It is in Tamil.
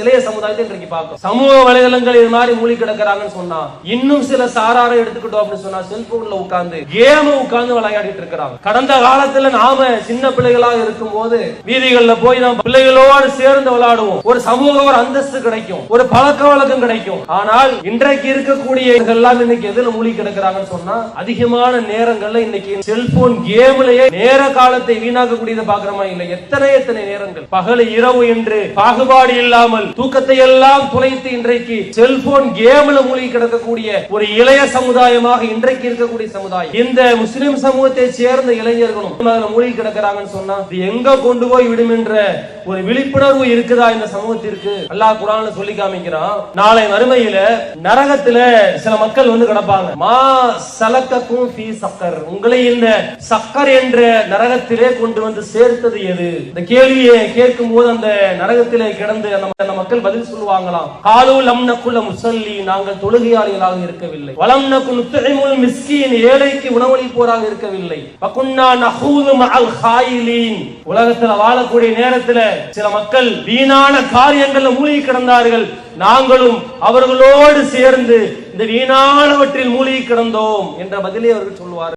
இளைய சமுதாயத்தை இன்றைக்கு பார்க்கும் சமூக வலைதளங்கள் இது மாதிரி மூழ்கி கிடக்கிறாங்கன்னு சொன்னா இன்னும் சில சாராரை எடுத்துக்கிட்டோம் அப்படின்னு சொன்னா செல்போன்ல உட்கார்ந்து கேம உட்கார்ந்து விளையாடிட்டு இருக்கிறாங்க. கடந்த காலத்துல நாம சின்ன பிள்ளைகளாக இருக்கும் போது வீதிகள்ல போய் நம்ம பிள்ளைகளோடு சேர்ந்து விளையாடுவோம். ஒரு சமூக ஒரு அந்தஸ்து கிடைக்கும். ஒரு பழக்க வழக்கம் கிடைக்கும். ஆனால் இன்றைக்கு இருக்கக்கூடிய எல்லாம் இன்னைக்கு எதுல மூழ்கி கிடக்குறாங்கன்னு சொன்னா அதிகமான நேரங்கள்ல இன்னைக்கு செல்போன் கேம்லயே நேர காலத்தை வீணாக்கக்கூடியதை பாக்குறமா இல்ல. எத்தனை எத்தனை நேரங்கள்? பகல் இரவு என்று பாகுபாடு இல்லாமல் தூக்கத்தை எல்லாம் துளைத்து இன்றைக்கு செல்போன் கேம்ல மூழ்கி கிடக்கக்கூடிய ஒரு இளைய சமுதாயமாக இன்றைக்கு இருக்கக்கூடிய சமுதாயம். இந்த முஸ்லிம் சமூகத்தை சேர்ந்த இளைஞர்களும் அதுல மூழ்கி கிடக்கிறாங்கன்னு சொன்னா எங்க கொண்டு போய் விடும் என்ற ஒரு விழிப்புணர்வு இருக்குதா இந்த சமூகத்திற்கு? அல்லாஹ் குரான் சொல்லி காமிக்கிறான் நாளை மறுமையில நரகத்துல சில மக்கள் வந்து கிடப்பாங்க. மா சலக்கக்கும் பி சக்கர். உங்களை இந்த சக்கர் என்ற நரகத்திலே கொண்டு வந்து சேர்த்தது எது? இந்த கேள்வியை கேட்கும் போது அந்த நரகத்திலே கிடந்து அந்த மக்கள் பதில் சொல்லுவாங்களாம். காலு லம் நக்குல முசல்லி. நாங்கள் தொழுகையாளிகளாக இருக்கவில்லை. வலம் நக்கு நுத்துஇமுல் மிஸ்கீன். ஏழைக்கு உணவளிப்போராக இருக்கவில்லை. வகுன்னா நஹூது மஅல் ஹாயிலீன். உலகத்துல வாழக்கூடிய நேரத்துல சில மக்கள் வீணான காரியங்கள்ல மூழ்கி கிடந்தார்கள். நாங்களும் அவர்களோடு சேர்ந்து இந்த வீணானவற்றில் மூழ்கி கிடந்தோம் என்ற பதிலே அவர்கள் சொல்லுவார்கள்.